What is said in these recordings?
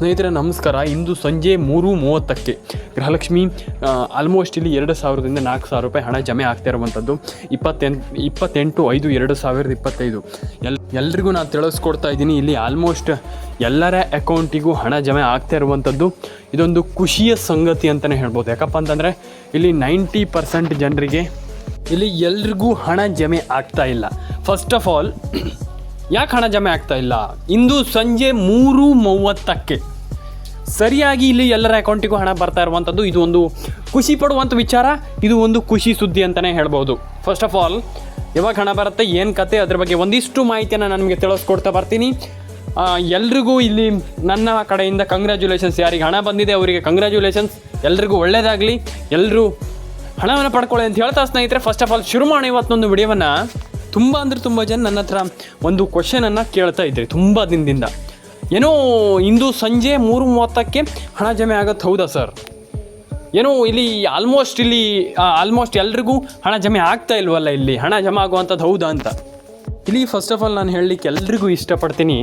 ಸ್ನೇಹಿತರೆ, ನಮಸ್ಕಾರ. ಇಂದು ಸಂಜೆ ಮೂರು ಮೂವತ್ತಕ್ಕೆ ಗೃಹಲಕ್ಷ್ಮಿ ಆಲ್ಮೋಸ್ಟ್ ಇಲ್ಲಿ ಎರಡು ಸಾವಿರದಿಂದ ನಾಲ್ಕು ಸಾವಿರ ರೂಪಾಯಿ ಹಣ ಜಮೆ ಆಗ್ತಾ ಇರುವಂಥದ್ದು. ಇಪ್ಪತ್ತೆಂಟು ಇಪ್ಪತ್ತೆಂಟು ಐದು ಎರಡು ಸಾವಿರದ ಇಪ್ಪತ್ತೈದು. ಎಲ್, ಎಲ್ರಿಗೂ ನಾನು ತಿಳಿಸ್ಕೊಡ್ತಾ ಇದ್ದೀನಿ, ಇಲ್ಲಿ ಆಲ್ಮೋಸ್ಟ್ ಎಲ್ಲರ ಅಕೌಂಟಿಗೂ ಹಣ ಜಮೆ ಆಗ್ತಾ ಇರುವಂಥದ್ದು. ಇದೊಂದು ಖುಷಿಯ ಸಂಗತಿ ಅಂತಲೇ ಹೇಳ್ಬೋದು. ಯಾಕಪ್ಪ ಅಂತಂದರೆ, ಇಲ್ಲಿ ನೈಂಟಿ ಪರ್ಸೆಂಟ್ ಜನರಿಗೆ ಇಲ್ಲಿ ಎಲ್ರಿಗೂ ಹಣ ಜಮೆ ಆಗ್ತಾ ಇಲ್ಲ. ಫಸ್ಟ್ ಆಫ್ ಆಲ್ ಯಾಕೆ ಹಣ ಜಮೆ ಆಗ್ತಾ ಇಲ್ಲ? ಇಂದು ಸಂಜೆ ಮೂರು ಮೂವತ್ತಕ್ಕೆ ಸರಿಯಾಗಿ ಇಲ್ಲಿ ಎಲ್ಲರ ಅಕೌಂಟಿಗೂ ಹಣ ಬರ್ತಾ ಇರುವಂಥದ್ದು ಇದು ಒಂದು ಖುಷಿ ಪಡುವಂಥ ವಿಚಾರ, ಇದು ಒಂದು ಖುಷಿ ಸುದ್ದಿ ಅಂತಲೇ ಹೇಳ್ಬೋದು. ಫಸ್ಟ್ ಆಫ್ ಆಲ್ ಯಾವಾಗ ಹಣ ಬರುತ್ತೆ, ಏನು ಕತೆ, ಅದ್ರ ಬಗ್ಗೆ ಒಂದಿಷ್ಟು ಮಾಹಿತಿಯನ್ನು ನಾನು ನಿಮಗೆ ತಿಳಿಸ್ಕೊಡ್ತಾ ಬರ್ತೀನಿ. ಎಲ್ರಿಗೂ ಇಲ್ಲಿ ನನ್ನ ಕಡೆಯಿಂದ ಕಂಗ್ರ್ಯಾಚುಲೇಷನ್ಸ್ ಯಾರಿಗೆ ಹಣ ಬಂದಿದೆ, ಅವರಿಗೆ ಕಂಗ್ರ್ಯಾಚುಲೇಷನ್ಸ್ ಎಲ್ರಿಗೂ ಒಳ್ಳೆಯದಾಗಲಿ ಎಲ್ಲರೂ ಹಣವನ್ನು ಪಡ್ಕೊಳ್ಳಿ ಅಂತ ಹೇಳ್ತಾ ಸ್ನೇಹಿತರೆ ಫಸ್ಟ್ ಆಫ್ ಆಲ್ ಶುರು ಮಾಡಿ ಇವತ್ತೊಂದು ವಿಡಿಯೋವನ್ನು. ತುಂಬ ಅಂದರೆ ತುಂಬ ಜನ ನನ್ನ ಹತ್ರ ಒಂದು ಕ್ವಶನನ್ನು ಕೇಳ್ತಾ ಇದ್ರಿ, ತುಂಬ ದಿನದಿಂದ. ಏನೋ ಇಂದು ಸಂಜೆ ಮೂರು ಮೂವತ್ತಕ್ಕೆ ಹಣ ಜಮೆ ಆಗತ್ತೆ, ಹೌದಾ ಸರ್ ಏನೋ ಇಲ್ಲಿ ಆಲ್ಮೋಸ್ಟ್ ಇಲ್ಲಿ ಆಲ್ಮೋಸ್ಟ್ ಎಲ್ರಿಗೂ ಹಣ ಜಮೆ ಆಗ್ತಾ ಇಲ್ವಲ್ಲ ಇಲ್ಲಿ? ಹಣ ಜಮೆ ಆಗುವಂಥದ್ದು ಹೌದಾ ಅಂತ? ಇಲ್ಲಿ ಫಸ್ಟ್ ಆಫ್ ಆಲ್ ನಾನು ಹೇಳಲಿಕ್ಕೆ ಎಲ್ರಿಗೂ ಇಷ್ಟಪಡ್ತೀನಿ,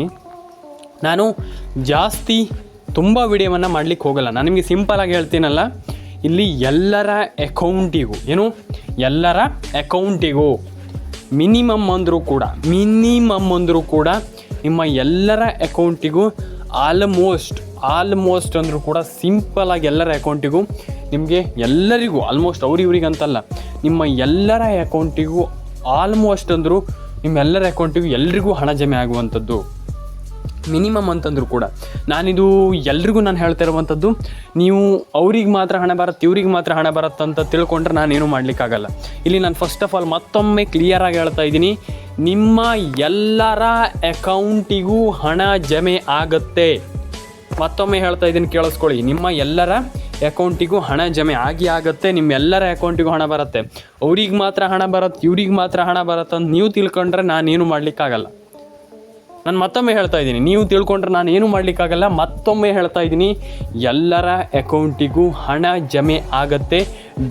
ನಾನು ಜಾಸ್ತಿ ತುಂಬ ವಿಡಿಯೋವನ್ನು ಮಾಡಲಿಕ್ಕೆ ಹೋಗಲ್ಲ. ನಾನು ನಿಮಗೆ ಸಿಂಪಲಾಗಿ ಹೇಳ್ತೀನಲ್ಲ, ಇಲ್ಲಿ ಎಲ್ಲರ ಅಕೌಂಟಿಗೂ ಏನು? ಎಲ್ಲರ ಅಕೌಂಟಿಗೂ ಮಿನಿಮಮ್ ಅಂದರೂ ಕೂಡ ಮಿನಿಮಮ್ ಅಂದರೂ ಕೂಡ ನಿಮ್ಮ ಎಲ್ಲರ ಅಕೌಂಟಿಗೂ ಆಲ್ಮೋಸ್ಟ್ ಆಲ್ಮೋಸ್ಟ್ ಅಂದರೂ ಕೂಡ ಸಿಂಪಲಾಗಿ ಎಲ್ಲರ ಅಕೌಂಟಿಗೂ, ನಿಮಗೆ ಎಲ್ಲರಿಗೂ, ಆಲ್ಮೋಸ್ಟ್ ಅವ್ರಿವ್ರಿಗೆ ಅಂತಲ್ಲ ನಿಮ್ಮ ಎಲ್ಲರ ಅಕೌಂಟಿಗೂ ಆಲ್ಮೋಸ್ಟ್ ಅಂದರೂ ನಿಮ್ಮೆಲ್ಲರ ಅಕೌಂಟಿಗೂ ಎಲ್ರಿಗೂ ಹಣ ಜಮೆ ಆಗುವಂಥದ್ದು. ಮಿನಿಮಮ್ ಅಂತಂದರೂ ಕೂಡ. ನಾನಿದು ಎಲ್ರಿಗೂ ನಾನು ಹೇಳ್ತಾ ಇರುವಂಥದ್ದು, ನೀವು ಅವ್ರಿಗೆ ಮಾತ್ರ ಹಣ ಬರುತ್ತೆ, ಇವ್ರಿಗೆ ಮಾತ್ರ ಹಣ ಬರುತ್ತೆ ಅಂತ ತಿಳ್ಕೊಂಡ್ರೆ ನಾನೇನು ಮಾಡಲಿಕ್ಕಾಗಲ್ಲ. ಇಲ್ಲಿ ನಾನು ಫಸ್ಟ್ ಆಫ್ ಆಲ್ ಮತ್ತೊಮ್ಮೆ ಕ್ಲಿಯರಾಗಿ ಹೇಳ್ತಾ ಇದ್ದೀನಿ ನಿಮ್ಮ ಎಲ್ಲರ ಅಕೌಂಟಿಗೂ ಹಣ ಜಮೆ ಆಗುತ್ತೆ. ಮತ್ತೊಮ್ಮೆ ಹೇಳ್ತಾ ಇದ್ದೀನಿ, ಕೇಳಿಸ್ಕೊಳ್ಳಿ. ನಿಮ್ಮ ಎಲ್ಲರ ಅಕೌಂಟಿಗೂ ಹಣ ಜಮೆ ಆಗಿ ಆಗುತ್ತೆ, ನಿಮ್ಮ ಎಲ್ಲರ ಅಕೌಂಟಿಗೂ ಹಣ ಬರುತ್ತೆ. ಅವ್ರಿಗೆ ಮಾತ್ರ ಹಣ ಬರುತ್ತೆ ಇವ್ರಿಗೆ ಮಾತ್ರ ಹಣ ಬರುತ್ತೆ ಅಂತ ನೀವು ತಿಳ್ಕೊಂಡ್ರೆ ನಾನೇನು ಮಾಡಲಿಕ್ಕಾಗಲ್ಲ. ನಾನು ಮತ್ತೊಮ್ಮೆ ಹೇಳ್ತಾ ಇದ್ದೀನಿ, ನೀವು ತಿಳ್ಕೊಂಡ್ರೆ ನಾನು ಏನು ಮಾಡಲಿಕ್ಕಾಗಲ್ಲ. ಮತ್ತೊಮ್ಮೆ ಹೇಳ್ತಾ ಇದ್ದೀನಿ, ಎಲ್ಲರ ಅಕೌಂಟಿಗೂ ಹಣ ಜಮೆ ಆಗತ್ತೆ.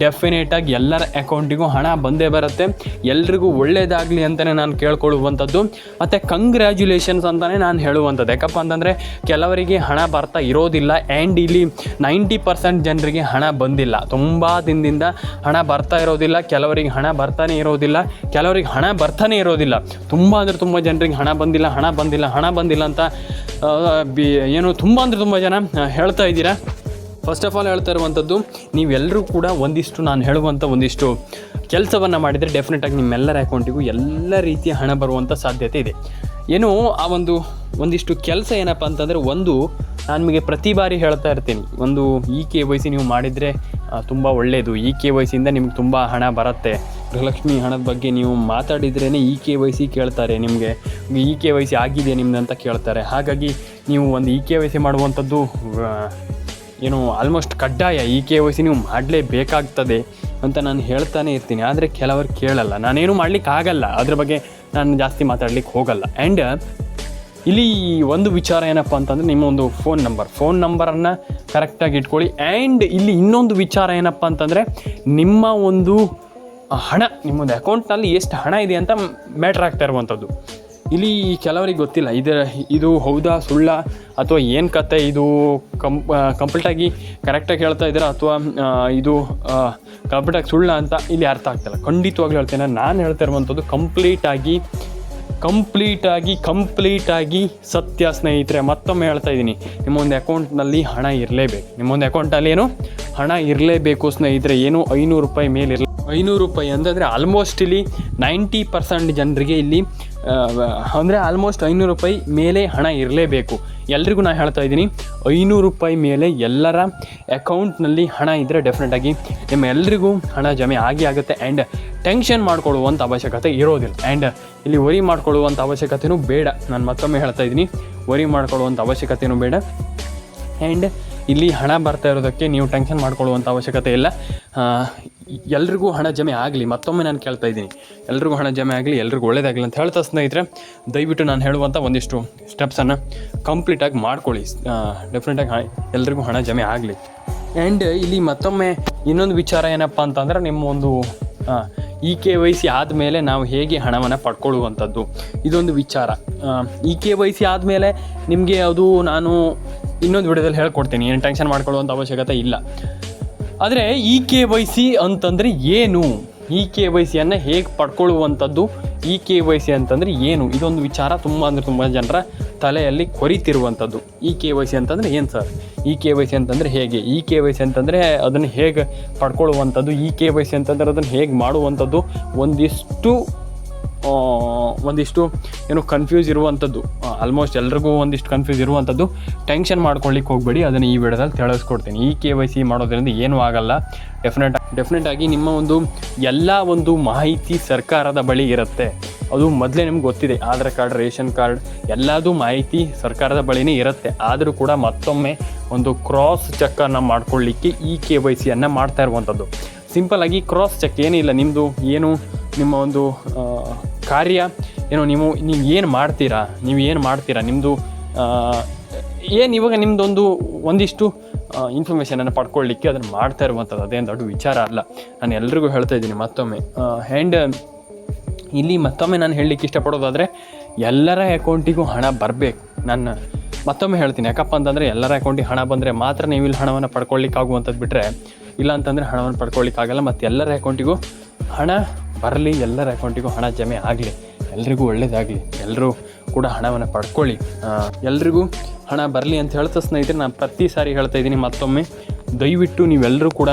ಡೆಫಿನೇಟಾಗಿ ಎಲ್ಲರ ಅಕೌಂಟಿಗೂ ಹಣ ಬಂದೇ ಬರುತ್ತೆ. ಎಲ್ರಿಗೂ ಒಳ್ಳೆಯದಾಗಲಿ ಅಂತಲೇ ನಾನು ಕೇಳ್ಕೊಳ್ಳುವಂಥದ್ದು. ಮತ್ತು ಕಂಗ್ರ್ಯಾಚುಲೇಷನ್ಸ್ ಅಂತಲೇ ನಾನು ಹೇಳುವಂಥದ್ದು. ಯಾಕಪ್ಪ ಅಂತಂದರೆ ಕೆಲವರಿಗೆ ಹಣ ಬರ್ತಾ ಇರೋದಿಲ್ಲ ಆ್ಯಂಡ್ ಇಲ್ಲಿ ನೈಂಟಿ ಪರ್ಸೆಂಟ್ ಜನರಿಗೆ ಹಣ ಬಂದಿಲ್ಲ. ತುಂಬ ದಿನದಿಂದ ಹಣ ಬರ್ತಾ ಇರೋದಿಲ್ಲ. ಕೆಲವರಿಗೆ ಹಣ ಬರ್ತಾನೆ ಇರೋದಿಲ್ಲ. ಕೆಲವರಿಗೆ ಹಣ ಬರ್ತಾನೆ ಇರೋದಿಲ್ಲ. ತುಂಬ ಅಂದರೆ ತುಂಬ ಜನರಿಗೆ ಹಣ ಬಂದಿಲ್ಲ ಹಣ ಬಂದಿಲ್ಲ ಹಣ ಬಂದಿಲ್ಲ ಅಂತ ಬಿ, ಏನು ತುಂಬ ಅಂದರೆ ತುಂಬ ಜನ ಹೇಳ್ತಾ ಇದ್ದೀರಾ? ಫಸ್ಟ್ ಆಫ್ ಆಲ್ ಹೇಳ್ತಾ ಇರುವಂಥದ್ದು ನೀವೆಲ್ಲರೂ ಕೂಡ ಒಂದಿಷ್ಟು ನಾನು ಹೇಳುವಂಥ ಒಂದಿಷ್ಟು ಕೆಲಸವನ್ನು ಮಾಡಿದರೆ ಡೆಫಿನೆಟಾಗಿ ನಿಮ್ಮೆಲ್ಲರ ಅಕೌಂಟಿಗೂ ಎಲ್ಲ ರೀತಿಯ ಹಣ ಬರುವಂಥ ಸಾಧ್ಯತೆ ಇದೆ. ಏನು, ಆ ಒಂದು, ಒಂದಿಷ್ಟು ಕೆಲಸ ಏನಪ್ಪ ಅಂತಂದರೆ ಒಂದು, ನಾನು ನಿಮಗೆ ಪ್ರತಿ ಬಾರಿ ಹೇಳ್ತಾ ಇರ್ತೀನಿ, ಒಂದು ಇ ಕೆ ವೈ ಸಿ ನೀವು ಮಾಡಿದರೆ ತುಂಬ ಒಳ್ಳೆಯದು ಈ ಕೆ ವೈ ಸಿಯಿಂದ ನಿಮ್ಗೆ ತುಂಬ ಹಣ ಬರುತ್ತೆ. ಗೃಹಲಕ್ಷ್ಮಿ ಹಣದ ಬಗ್ಗೆ ನೀವು ಮಾತಾಡಿದ್ರೇ ಈ ಕೆ ವೈ ಸಿ ಕೇಳ್ತಾರೆ ನಿಮಗೆ. ಈ ಕೆ ವೈ ಸಿ ಆಗಿದೆ ನಿಮ್ದು ಅಂತ ಕೇಳ್ತಾರೆ. ಹಾಗಾಗಿ ನೀವು ಒಂದು ಇ ಕೆ ವೈ ಸಿ ಮಾಡುವಂಥದ್ದು ಏನು ಆಲ್ಮೋಸ್ಟ್ ಕಡ್ಡಾಯ ಈ ಕೆ ವೈ ಸಿ ನೀವು ಮಾಡಲೇಬೇಕಾಗ್ತದೆ ಅಂತ ನಾನು ಹೇಳ್ತಾನೆ ಇರ್ತೀನಿ. ಆದರೆ ಕೆಲವರು ಕೇಳಲ್ಲ. ನಾನೇನು ಮಾಡ್ಲಿಕ್ಕೆ ಆಗಲ್ಲ. ಅದ್ರ ಬಗ್ಗೆ ನಾನು ಜಾಸ್ತಿ ಮಾತಾಡ್ಲಿಕ್ಕೆ ಹೋಗಲ್ಲ. ಆ್ಯಂಡ್ ಇಲ್ಲಿ ಒಂದು ವಿಚಾರ ಏನಪ್ಪ ಅಂತಂದರೆ ನಿಮ್ಮ ಒಂದು ಫೋನ್ ನಂಬರ್ ಫೋನ್ ನಂಬರನ್ನು ಕರೆಕ್ಟಾಗಿ ಇಟ್ಕೊಳ್ಳಿ. ಆ್ಯಂಡ್ ಇಲ್ಲಿ ಇನ್ನೊಂದು ವಿಚಾರ ಏನಪ್ಪ ಅಂತಂದರೆ ನಿಮ್ಮ ಒಂದು ಹಣ, ನಿಮ್ಮೊಂದು ಅಕೌಂಟ್ನಲ್ಲಿ ಎಷ್ಟು ಹಣ ಇದೆ ಅಂತ ಮ್ಯಾಟ್ರ್ ಆಗ್ತಾ ಇರುವಂಥದ್ದು. ಇಲ್ಲಿ ಕೆಲವರಿಗೆ ಗೊತ್ತಿಲ್ಲ. ಇದರ ಇದು ಹೌದಾ, ಸುಳ್ಳ, ಅಥವಾ ಏನು ಕತೆ ಇದು? ಕಂಪ್ ಕಂಪ್ಲೀಟಾಗಿ ಕರೆಕ್ಟಾಗಿ ಹೇಳ್ತಾ ಇದ್ದೀರಾ? ಅಥವಾ ಇದು ಕಂಪ್ಲೀಟಾಗಿ ಸುಳ್ಳ ಅಂತ ಇಲ್ಲಿ ಅರ್ಥ ಆಗ್ತಿಲ್ಲ. ಖಂಡಿತವಾಗ್ಲೂ ಹೇಳ್ತೇನೆ. ನಾನು ಹೇಳ್ತಾ ಇರುವಂಥದ್ದು ಕಂಪ್ಲೀಟಾಗಿ ಕಂಪ್ಲೀಟಾಗಿ ಕಂಪ್ಲೀಟಾಗಿ ಸತ್ಯ ಸ್ನೇಹಿತರೆ, ಮತ್ತೊಮ್ಮೆ ಹೇಳ್ತಾ ಇದ್ದೀನಿ. ನಿಮ್ಮೊಂದು ಅಕೌಂಟ್ನಲ್ಲಿ ಹಣ ಇರಲೇಬೇಕು. ನಿಮ್ಮೊಂದು ಅಕೌಂಟಲ್ಲಿ ಏನು? ಹಣ ಇರಲೇಬೇಕು ಸ್ನೇಹಿತರೆ. ಏನು? ಐನೂರು ರೂಪಾಯಿ ಮೇಲೆ ಇರಲಿ ಐನೂರು ರೂಪಾಯಿ ಅಂತಂದರೆ ಆಲ್ಮೋಸ್ಟ್ ಇಲ್ಲಿ ನೈಂಟಿ ಪರ್ಸೆಂಟ್ ಜನರಿಗೆ ಇಲ್ಲಿ ಅಂದರೆ ಆಲ್ಮೋಸ್ಟ್ ಐನೂರು ರೂಪಾಯಿ ಮೇಲೆ ಹಣ ಇರಲೇಬೇಕು. ಎಲ್ರಿಗೂ ನಾನು ಹೇಳ್ತಾ ಇದ್ದೀನಿ, ಐನೂರು ರೂಪಾಯಿ ಮೇಲೆ ಎಲ್ಲರ ಅಕೌಂಟ್ನಲ್ಲಿ ಹಣ ಇದ್ದರೆ ಡೆಫಿನೆಟಾಗಿ ನಿಮ್ಮ ಎಲ್ರಿಗೂ ಹಣ ಜಮೆ ಆಗಿ ಆಗುತ್ತೆ ಆ್ಯಂಡ್ ಟೆನ್ಷನ್ ಮಾಡಿಕೊಳ್ಳುವಂಥ ಅವಶ್ಯಕತೆ ಇರೋದಿಲ್ಲ. ಆ್ಯಂಡ್ ಇಲ್ಲಿ ವರಿ ಮಾಡ್ಕೊಳ್ಳುವಂಥ ಅವಶ್ಯಕತೆಯೂ ಬೇಡ. ನಾನು ಮತ್ತೊಮ್ಮೆ ಹೇಳ್ತಾ ಇದ್ದೀನಿ ವರಿ ಮಾಡ್ಕೊಳ್ಳುವಂಥ ಅವಶ್ಯಕತೆಯೂ ಬೇಡ. ಆ್ಯಂಡ್ ಇಲ್ಲಿ ಹಣ ಬರ್ತಾ ಇರೋದಕ್ಕೆ ನೀವು ಟೆನ್ಷನ್ ಮಾಡ್ಕೊಳ್ಳುವಂಥ ಅವಶ್ಯಕತೆ ಇಲ್ಲ. ಎಲ್ರಿಗೂ ಹಣ ಜಮೆ ಆಗಲಿ, ಮತ್ತೊಮ್ಮೆ ನಾನು ಕೇಳ್ತಾ ಇದ್ದೀನಿ. ಎಲ್ರಿಗೂ ಹಣ ಜಮೆ ಆಗಲಿ, ಎಲ್ರಿಗೂ ಒಳ್ಳೇದಾಗಲಿ ಅಂತ ಹೇಳ್ತಾ ಸ್ನೇಹಿತರೆ, ದಯವಿಟ್ಟು ನಾನು ಹೇಳುವಂಥ ಒಂದಿಷ್ಟು ಸ್ಟೆಪ್ಸನ್ನು ಕಂಪ್ಲೀಟಾಗಿ ಮಾಡ್ಕೊಳ್ಳಿ. ಡೆಫಿನೆಟಾಗಿ ಎಲ್ರಿಗೂ ಹಣ ಜಮೆ ಆಗಲಿ. ಆ್ಯಂಡ್ ಇಲ್ಲಿ ಮತ್ತೊಮ್ಮೆ ಇನ್ನೊಂದು ವಿಚಾರ ಏನಪ್ಪ ಅಂತಂದರೆ, ನಿಮ್ಮ ಒಂದು ಇ ಕೆ ವೈ ಸಿ ಆದಮೇಲೆ ನಾವು ಹೇಗೆ ಹಣವನ್ನು ಪಡ್ಕೊಳ್ಳುವಂಥದ್ದು. ಇದೊಂದು ವಿಚಾರ. ಇ ಕೆ ವೈ ಸಿ ಆದಮೇಲೆ ನಿಮಗೆ ಅದು ನಾನು ಇನ್ನೊಂದು ವಿಡಿಯೋದಲ್ಲಿ ಹೇಳ್ಕೊಡ್ತೀನಿ. ಏನು ಟೆನ್ಷನ್ ಮಾಡ್ಕೊಳ್ಳುವಂಥ ಅವಶ್ಯಕತೆ ಇಲ್ಲ. ಆದರೆ ಇ ಕೆ ವೈ ಸಿ ಅಂತಂದರೆ ಏನು? ಇ ಕೆ ವೈ ಸಿಯನ್ನು ಹೇಗೆ ಪಡ್ಕೊಳ್ಳುವಂಥದ್ದು? ಇ ಕೆ ವೈ ಸಿ ಅಂತಂದರೆ ಏನು? ಇದೊಂದು ವಿಚಾರ ತುಂಬ ಅಂದರೆ ತುಂಬ ಜನರ ತಲೆಯಲ್ಲಿ ಕೊರಿತಿರುವಂಥದ್ದು. ಇ ಕೆ ವೈ ಸಿ ಅಂತಂದರೆ ಏನು sir? E K Y C ಅಂತಂದರೆ ಹೇಗೆ? ಇ ಕೆ ವೈ ಸಿ ಅಂತಂದರೆ ಅದನ್ನು ಹೇಗೆ ಪಡ್ಕೊಳ್ಳುವಂಥದ್ದು? ಇ ಕೆ ವೈ ಸಿ ಅಂತಂದರೆ ಅದನ್ನು ಹೇಗೆ ಮಾಡುವಂಥದ್ದು? ಒಂದಿಷ್ಟು ಒಂದಿಷ್ಟು ಏನು ಕನ್ಫ್ಯೂಸ್ ಇರುವಂಥದ್ದು ಆಲ್ಮೋಸ್ಟ್ ಎಲ್ರಿಗೂ ಒಂದಿಷ್ಟು ಕನ್ಫ್ಯೂಸ್ ಇರುವಂಥದ್ದು ಟೆನ್ಷನ್ ಮಾಡ್ಕೊಳ್ಳಿಕ್ಕೆ ಹೋಗಬೇಡಿ, ಅದನ್ನು ಈ ವಿಡಿಯೋದಲ್ಲಿ ತಿಳಿಸ್ಕೊಡ್ತೀನಿ. ಈ ಕೆ ವೈ ಸಿ ಮಾಡೋದ್ರಿಂದ ಏನೂ ಆಗಲ್ಲ. ಡೆಫಿನೆಟ್ ಡೆಫಿನೆಟ್ ಆಗಿ ನಿಮ್ಮ ಒಂದು ಎಲ್ಲ ಒಂದು ಮಾಹಿತಿ ಸರ್ಕಾರದ ಬಳಿ ಇರುತ್ತೆ. ಅದು ಮೊದಲೇ ನಿಮ್ಗೆ ಗೊತ್ತಿದೆ. ಆಧಾರ್ ಕಾರ್ಡ್, ರೇಷನ್ ಕಾರ್ಡ್, ಎಲ್ಲದೂ ಮಾಹಿತಿ ಸರ್ಕಾರದ ಬಳಿನೇ ಇರುತ್ತೆ. ಆದರೂ ಕೂಡ ಮತ್ತೊಮ್ಮೆ ಒಂದು ಕ್ರಾಸ್ ಚೆಕ್ಕನ್ನು ಮಾಡ್ಕೊಳ್ಳಿಕ್ಕೆ ಈ ಕೆ ವೈ ಸಿಯನ್ನು ಮಾಡ್ತಾ ಇರುವಂಥದ್ದು ಸಿಂಪಲ್ ಆಗಿ ಕ್ರಾಸ್ ಚೆಕ್ ಏನಿಲ್ಲ. ನಿಮ್ಮದು ಏನು ನಿಮ್ಮ ಒಂದು ಕಾರ್ಯ, ಏನೋ ನೀವು ನೀವು ಏನು ಮಾಡ್ತೀರಾ? ನೀವು ಏನು ಮಾಡ್ತೀರಾ? ನಿಮ್ಮದು ಏನು ಇವಾಗ ನಿಮ್ಮದೊಂದು ಒಂದಿಷ್ಟು ಇನ್ಫಾರ್ಮೇಷನನ್ನು ಪಡ್ಕೊಳ್ಳಿಕ್ಕೆ ಅದನ್ನು ಮಾಡ್ತಾ ಇರುವಂಥದ್ದು ಅದೇನು ದೊಡ್ಡ ವಿಚಾರ ಅಲ್ಲ. ನಾನು ಎಲ್ರಿಗೂ ಹೇಳ್ತಾ ಇದ್ದೀನಿ ಮತ್ತೊಮ್ಮೆ. ಆ್ಯಂಡ್ ಇಲ್ಲಿ ಮತ್ತೊಮ್ಮೆ ನಾನು ಹೇಳಲಿಕ್ಕೆ ಇಷ್ಟಪಡೋದಾದರೆ, ಎಲ್ಲರ ಅಕೌಂಟಿಗೂ ಹಣ ಬರಬೇಕು. ನಾನು ಮತ್ತೊಮ್ಮೆ ಹೇಳ್ತೀನಿ. ಯಾಕಪ್ಪ ಅಂತಂದರೆ, ಎಲ್ಲರ ಅಕೌಂಟಿಗೆ ಹಣ ಬಂದರೆ ಮಾತ್ರ ನೀವು ಇಲ್ಲಿ ಹಣವನ್ನು ಪಡ್ಕೊಳ್ಳಿಕ್ಕಾಗುವಂಥದ್ದು ಬಿಟ್ಟರೆ ಇಲ್ಲ ಅಂತಂದರೆ ಹಣವನ್ನು ಪಡ್ಕೊಳ್ಳಿಕ್ಕಾಗಲ್ಲ ಮತ್ತು ಎಲ್ಲರ ಅಕೌಂಟಿಗೂ ಹಣ ಬರಲಿ, ಎಲ್ಲರ ಅಕೌಂಟಿಗೂ ಹಣ ಜಮೆ ಆಗಲಿ, ಎಲ್ರಿಗೂ ಒಳ್ಳೇದಾಗಲಿ ಎಲ್ಲರೂ ಕೂಡ ಹಣವನ್ನು ಪಡ್ಕೊಳ್ಳಿ. ಎಲ್ರಿಗೂ ಹಣ ಬರಲಿ ಅಂತ ಹೇಳ್ತಾ ಸ್ನೇಹಿತರೆ, ನಾನು ಪ್ರತಿ ಸಾರಿ ಹೇಳ್ತಾ ಇದ್ದೀನಿ ಮತ್ತೊಮ್ಮೆ, ದಯವಿಟ್ಟು ನೀವೆಲ್ಲರೂ ಕೂಡ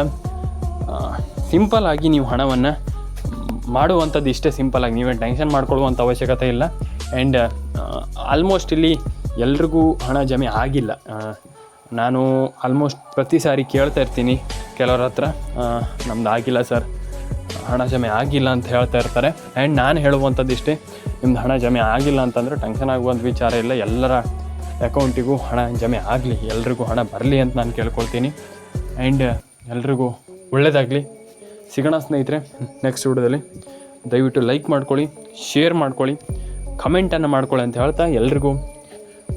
ಸಿಂಪಲ್ ಆಗಿ ನೀವು ಹಣವನ್ನು ಮಾಡುವಂಥದ್ದು ಇಷ್ಟೇ ಸಿಂಪಲ್ ಆಗಿ, ನೀವೇ ಟೆನ್ಷನ್ ಮಾಡ್ಕೊಳ್ಳುವಂಥ ಅವಶ್ಯಕತೆ ಇಲ್ಲ. ಆ್ಯಂಡ್ ಆಲ್ಮೋಸ್ಟ್ ಇಲ್ಲಿ ಎಲ್ರಿಗೂ ಹಣ ಜಮೆ ಆಗಿಲ್ಲ. ನಾನು ಆಲ್ಮೋಸ್ಟ್ ಪ್ರತಿ ಸಾರಿ ಕೇಳ್ತಾ ಇರ್ತೀನಿ, ಕೆಲವ್ರ ಹತ್ರ. ನಮ್ದು ಆಗಿಲ್ಲ ಸರ್. ಹಣ ಜಮೆ ಆಗಿಲ್ಲ ಅಂತ ಹೇಳ್ತಾ ಇರ್ತಾರೆ. ಆ್ಯಂಡ್ ನಾನು ಹೇಳುವಂಥದ್ದು ಇಷ್ಟೇ, ನಿಮ್ದು ಹಣ ಜಮೆ ಆಗಿಲ್ಲ ಅಂತಂದರೆ ಟೆನ್ಷನ್ ಆಗುವಂಥ ವಿಚಾರ ಇಲ್ಲ. ಎಲ್ಲರ ಅಕೌಂಟಿಗೂ ಹಣ ಜಮೆ ಆಗಲಿ, ಎಲ್ರಿಗೂ ಹಣ ಬರಲಿ ಅಂತ ನಾನು ಕೇಳ್ಕೊಳ್ತೀನಿ. ಆ್ಯಂಡ್ ಎಲ್ರಿಗೂ ಒಳ್ಳೆಯದಾಗಲಿ ಸಿಗೋಣ ಸ್ನೇಹಿತರೆ ನೆಕ್ಸ್ಟ್ ವಿಡಿಯೋದಲ್ಲಿ. ದಯವಿಟ್ಟು ಲೈಕ್ ಮಾಡ್ಕೊಳ್ಳಿ ಶೇರ್ ಮಾಡ್ಕೊಳ್ಳಿ ಕಮೆಂಟನ್ನು ಮಾಡ್ಕೊಳ್ಳಿ ಅಂತ ಹೇಳ್ತಾ ಎಲ್ರಿಗೂ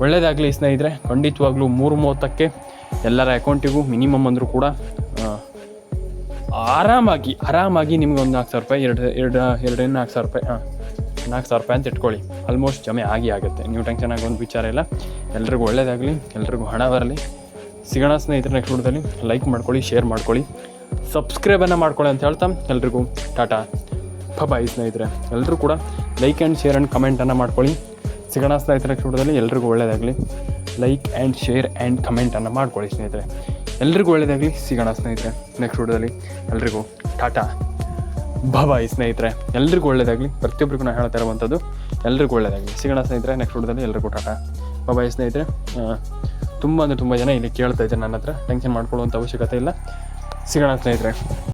ಒಳ್ಳೆಯದಾಗಲಿ ಸ್ನೇಹಿತರೆ. ಖಂಡಿತವಾಗ್ಲೂ ಮೂರು ಮೂವತ್ತಕ್ಕೆ ಎಲ್ಲರ ಅಕೌಂಟಿಗೂ ಮಿನಿಮಮ್ ಅಂದರೂ ಕೂಡ ಆರಾಮಾಗಿ ಆರಾಮಾಗಿ ನಿಮ್ಗೆ ಒಂದು ನಾಲ್ಕು ಸಾವಿರ ರೂಪಾಯಿ, ಎರಡು ಎರಡು, ಎರಡರಿಂದ ನಾಲ್ಕು ಸಾವಿರ ರೂಪಾಯಿ, ಹಾಂ, ನಾಲ್ಕು ಸಾವಿರ ರೂಪಾಯಿ ಅಂತ ಇಟ್ಕೊಳ್ಳಿ. ಆಲ್ಮೋಸ್ಟ್ ಜಮೆ ಆಗಿ ಆಗುತ್ತೆ. ನೀವು ಟೆನ್ಷನ್ ಒಂದು ವಿಚಾರ ಇಲ್ಲ. ಎಲ್ರಿಗೂ ಒಳ್ಳೇದಾಗಲಿ, ಎಲ್ರಿಗೂ ಹಣ ಬರಲಿ. ಸಿಗೋಣ ಸ್ನೇಹಿತರ ನೆಕ್ಸ್ಟ್ ವಿಡಿಯೋದಲ್ಲಿ. ಲೈಕ್ ಮಾಡ್ಕೊಳ್ಳಿ ಶೇರ್ ಮಾಡ್ಕೊಳ್ಳಿ. ಸಬ್ಸ್ಕ್ರೈಬನ್ನು ಮಾಡ್ಕೊಳ್ಳಿ ಅಂತ ಹೇಳ್ತಾ ಎಲ್ರಿಗೂ ಟಾಟಾ. ಬಾಯ್ ಸ್ನೇಹಿತರೆ. ಎಲ್ಲರೂ ಕೂಡ ಲೈಕ್ ಆ್ಯಂಡ್ ಶೇರ್ ಆ್ಯಂಡ್ ಕಮೆಂಟನ್ನು ಮಾಡ್ಕೊಳ್ಳಿ. ಸಿಗೋಣ ಸ್ನೇಹಿತರ ನೆಕ್ಸ್ಟ್ ವಿಡಿಯೋದಲ್ಲಿ. ಎಲ್ರಿಗೂ ಒಳ್ಳೇದಾಗಲಿ. ಲೈಕ್ ಆ್ಯಂಡ್ ಶೇರ್ ಆ್ಯಂಡ್ ಕಮೆಂಟನ್ನು ಮಾಡ್ಕೊಳ್ಳಿ ಸ್ನೇಹಿತರೆ. ಎಲ್ರಿಗೂ ಒಳ್ಳೆಯದಾಗಲಿ ಸಿಗೋಣ ಸ್ನೇಹಿತರೆ ನೆಕ್ಸ್ಟ್ ವಿಡಿಯೋದಲ್ಲಿ ಎಲ್ರಿಗೂ ಟಾಟಾ. ಬಾಯ್ ಸ್ನೇಹಿತರೆ. ಎಲ್ರಿಗೂ ಒಳ್ಳೆಯದಾಗಲಿ. ಪ್ರತಿಯೊಬ್ಬರಿಗೂ ನಾನು ಹೇಳ್ತಾ ಇರುವಂಥದ್ದು ಎಲ್ರಿಗೂ ಒಳ್ಳೆಯದಾಗಲಿ. ಸಿಗೋಣ ಸ್ನೇಹಿತರೆ ನೆಕ್ಸ್ಟ್ ವಿಡಿಯೋದಲ್ಲಿ ಎಲ್ರಿಗೂ ಟಾಟಾ. ಬಾಯ್ ಸ್ನೇಹಿತರೆ. ತುಂಬ ಅಂದರೆ ತುಂಬ ಜನ ಇಲ್ಲಿ ಕೇಳ್ತಾ ಇದ್ದಾರೆ ನನ್ನ ಹತ್ರ. ಟೆನ್ಷನ್ ಮಾಡ್ಕೊಳ್ಳುವಂಥ ಅವಶ್ಯಕತೆ ಇಲ್ಲ. ಸಿಗೋಣ ಸ್ನೇಹಿತರೆ.